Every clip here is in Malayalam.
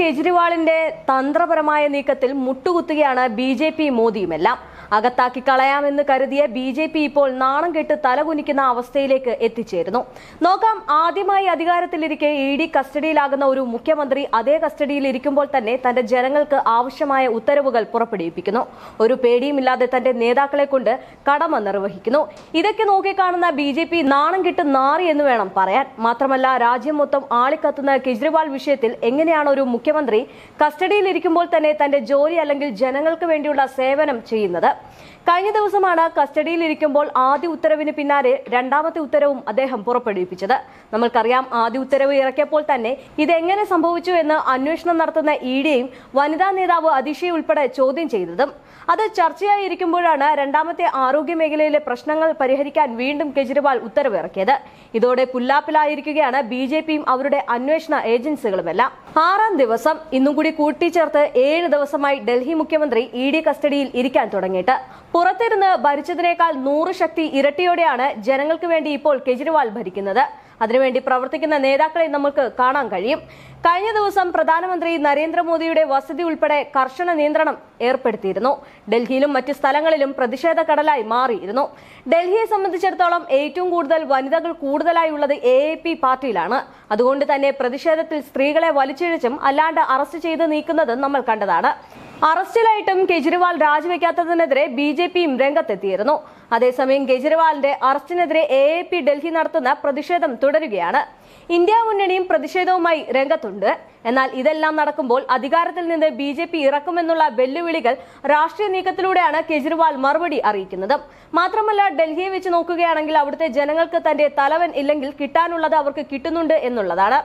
കേജ്രിവാളിന്റെ തന്ത്രപരമായ നീക്കത്തിൽ മുട്ടുകുത്തുകയാണ് ബി ജെ പി മോദിയുമെല്ലാം. അകത്താക്കി കളയാമെന്ന് കരുതിയ ബി ജെ പി ഇപ്പോൾ നാണം കെട്ട് തലകുനിക്കുന്ന അവസ്ഥയിലേക്ക് എത്തിച്ചേരുന്നു. നോക്കാം ആദ്യമായി അധികാരത്തിലിരിക്കെ ഇ ഡി കസ്റ്റഡിയിലാകുന്ന ഒരു മുഖ്യമന്ത്രി അതേ കസ്റ്റഡിയിൽ ഇരിക്കുമ്പോൾ തന്നെ തന്റെ ജനങ്ങൾക്ക് ആവശ്യമായ ഉത്തരവുകൾ പുറപ്പെടുവിപ്പിക്കുന്നു. ഒരു പേടിയുമില്ലാതെ തന്റെ നേതാക്കളെ കൊണ്ട് കടമ നിർവഹിക്കുന്നു. ഇതൊക്കെ നോക്കിക്കാണുന്ന ബി ജെ പി നാണം കെട്ട് നാറി എന്ന് വേണം പറയാൻ. മാത്രമല്ല രാജ്യം മൊത്തം ആളിക്കത്തുന്ന കെജ്രിവാൾ വിഷയത്തിൽ എങ്ങനെയാണ് ഒരു മുഖ്യമന്ത്രി കസ്റ്റഡിയിൽ ഇരിക്കുമ്പോൾ തന്നെ തന്റെ ജോലി അല്ലെങ്കിൽ ജനങ്ങൾക്ക് വേണ്ടിയുള്ള സേവനം ചെയ്യുന്നത്? കഴിഞ്ഞ ദിവസമാണ് കസ്റ്റഡിയിലിരിക്കുമ്പോൾ ആദ്യ ഉത്തരവിന് പിന്നാലെ രണ്ടാമത്തെ ഉത്തരവും അദ്ദേഹം പുറപ്പെടുവിപ്പിച്ചത്. നമ്മൾക്കറിയാം ആദ്യ ഉത്തരവ് ഇറക്കിയപ്പോൾ തന്നെ ഇതെങ്ങനെ സംഭവിച്ചു എന്ന് അന്വേഷണം നടത്തുന്ന ഇ ഡിയും വനിതാ നേതാവ് അതിഷയെ ഉൾപ്പെടെ ചോദ്യം ചെയ്തതും. അത് ചർച്ചയായിരിക്കുമ്പോഴാണ് രണ്ടാമത്തെ ആരോഗ്യ മേഖലയിലെ പ്രശ്നങ്ങൾ പരിഹരിക്കാൻ വീണ്ടും കെജ്രിവാൾ ഉത്തരവ് ഇറക്കിയത്. ഇതോടെ പുല്ലാപ്പിലായിരിക്കുകയാണ് ബി ജെ പിയും അവരുടെ അന്വേഷണ ഏജൻസികളുമെല്ലാം. ആറാം ദിവസം ഇന്നും കൂടി കൂട്ടിച്ചേർത്ത് ഏഴ് ദിവസമായി ഡൽഹി മുഖ്യമന്ത്രി ഇ ഡി കസ്റ്റഡിയിൽ ഇരിക്കാൻ തുടങ്ങിയിട്ട് പുറത്തിരുന്ന് ഭരിച്ചതിനേക്കാൾ നൂറ് ശക്തി ഇരട്ടിയോടെയാണ് ജനങ്ങൾക്ക് വേണ്ടി ഇപ്പോൾ കെജ്രിവാൾ ഭരിക്കുന്നത്. അതിനുവേണ്ടി പ്രവർത്തിക്കുന്ന നേതാക്കളെ നമുക്ക് കാണാൻ കഴിയും. കഴിഞ്ഞ ദിവസം പ്രധാനമന്ത്രി നരേന്ദ്രമോദിയുടെ വസതി ഉൾപ്പെടെ കർശന നിയന്ത്രണം ഏർപ്പെടുത്തിയിരുന്നു. ഡൽഹിയിലും മറ്റ് സ്ഥലങ്ങളിലും പ്രതിഷേധ കടലായി മാറിയിരുന്നു. ഡൽഹിയെ സംബന്ധിച്ചിടത്തോളം ഏറ്റവും കൂടുതൽ വനിതകൾ കൂടുതലായുള്ളത് എ എ പാർട്ടിയിലാണ്. അതുകൊണ്ട് തന്നെ പ്രതിഷേധത്തിൽ സ്ത്രീകളെ വലിച്ചിഴച്ചും അല്ലാണ്ട് അറസ്റ്റ് ചെയ്ത് നീക്കുന്നതും നമ്മൾ കണ്ടതാണ്. അറസ്റ്റിലായിട്ടും കെജ്രിവാൾ രാജിവെക്കാത്തതിനെതിരെ ബി ജെ പിയും രംഗത്തെത്തിയിരുന്നു. അതേസമയം കെജ്രിവാളിന്റെ അറസ്റ്റിനെതിരെ എ എ പി ഡൽഹി നടത്തുന്ന പ്രതിഷേധം തുടരുകയാണ്. ഇന്ത്യ മുന്നണിയും പ്രതിഷേധവുമായി രംഗത്തുണ്ട്. എന്നാൽ ഇതെല്ലാം നടക്കുമ്പോൾ അധികാരത്തിൽ നിന്ന് ബി ജെ പി ഇറക്കുമെന്നുള്ള വെല്ലുവിളികൾ രാഷ്ട്രീയ നീക്കത്തിലൂടെയാണ് കെജ്രിവാൾ മറുപടി അറിയിക്കുന്നത്. മാത്രമല്ല ഡൽഹിയെ വെച്ച് നോക്കുകയാണെങ്കിൽ അവിടുത്തെ ജനങ്ങൾക്ക് തന്റെ തലവൻ ഇല്ലെങ്കിൽ കിട്ടാനുള്ളത് അവർക്ക് കിട്ടുന്നുണ്ട് എന്നുള്ളതാണ്.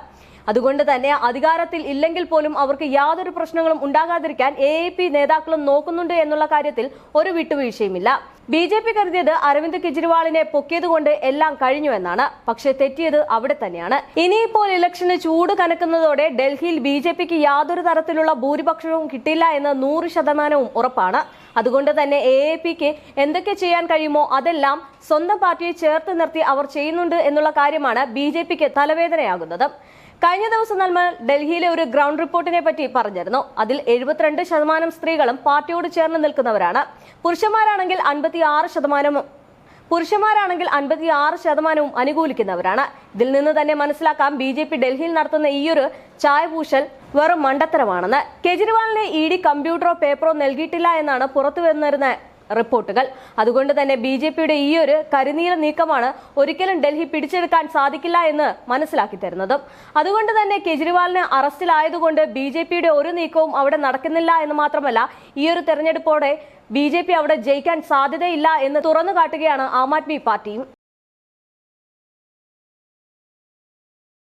അതുകൊണ്ട് തന്നെ അധികാരത്തിൽ ഇല്ലെങ്കിൽ പോലും അവർക്ക് യാതൊരു പ്രശ്നങ്ങളും ഉണ്ടാകാതിരിക്കാൻ എ നേതാക്കളും നോക്കുന്നുണ്ട് എന്നുള്ള കാര്യത്തിൽ ഒരു വിട്ടുവീഴ്ചയുമില്ല. ബി ജെ പി കരുതിയത് അരവിന്ദ് കെജ്രിവാളിനെ പൊക്കിയതുകൊണ്ട് എല്ലാം കഴിഞ്ഞു എന്നാണ്. പക്ഷെ തെറ്റിയത് അവിടെ തന്നെയാണ്. ഇനിയിപ്പോൾ ഇലക്ഷന് ചൂട് കനക്കുന്നതോടെ ഡൽഹിയിൽ ബി ജെ പിക്ക് യാതൊരു തരത്തിലുള്ള ഭൂരിപക്ഷവും കിട്ടില്ല എന്ന് നൂറ് ശതമാനവും ഉറപ്പാണ്. അതുകൊണ്ട് തന്നെ എ എ പിക്ക് എന്തൊക്കെ ചെയ്യാൻ കഴിയുമോ അതെല്ലാം സ്വന്തം പാർട്ടിയെ ചേർത്ത് നിർത്തി അവർ ചെയ്യുന്നുണ്ട് എന്നുള്ള കാര്യമാണ് ബി ജെ പിക്ക് തലവേദനയാകുന്നത്. കഴിഞ്ഞ ദിവസം നമ്മൾ ഡൽഹിയിലെ ഒരു ഗ്രൗണ്ട് റിപ്പോർട്ടിനെ പറ്റി പറഞ്ഞിരുന്നു. അതിൽ എഴുപത്തിരണ്ട് ശതമാനം സ്ത്രീകളും പാർട്ടിയോട് ചേർന്ന് നിൽക്കുന്നവരാണ്. പുരുഷന്മാരാണെങ്കിൽ അൻപത്തി ആറ് ശതമാനവും പുരുഷന്മാരാണെങ്കിൽ അൻപത്തി ആറ് ശതമാനവും അനുകൂലിക്കുന്നവരാണ്. ഇതിൽ നിന്ന് തന്നെ മനസ്സിലാക്കാം ബി ജെ പി ഡൽഹിയിൽ നടത്തുന്ന ഈയൊരു ചായപൂശൽ വെറും മണ്ടത്തരമാണെന്ന്. കെജ്രിവാളിന് ഇ ഡി കമ്പ്യൂട്ടറോ പേപ്പറോ നൽകിയിട്ടില്ല എന്നാണ് പുറത്തു വന്നിരുന്ന റിപ്പോർട്ടുകൾ. അതുകൊണ്ട് തന്നെ ബി ജെ പിയുടെ ഈ ഒരു കരുനീല നീക്കമാണ് ഒരിക്കലും ഡൽഹി പിടിച്ചെടുക്കാൻ സാധിക്കില്ല എന്ന് മനസ്സിലാക്കി തരുന്നതും. അതുകൊണ്ട് തന്നെ കെജ്രിവാളിന് അറസ്റ്റിലായതുകൊണ്ട് ബി ജെ പിയുടെ ഒരു നീക്കവും അവിടെ നടക്കുന്നില്ല എന്ന് മാത്രമല്ല ഈ ഒരു തെരഞ്ഞെടുപ്പോടെ ബി ജെ പി അവിടെ ജയിക്കാൻ സാധ്യതയില്ല എന്ന് തുറന്നു കാട്ടുകയാണ് ആം ആദ്മി പാർട്ടിയും.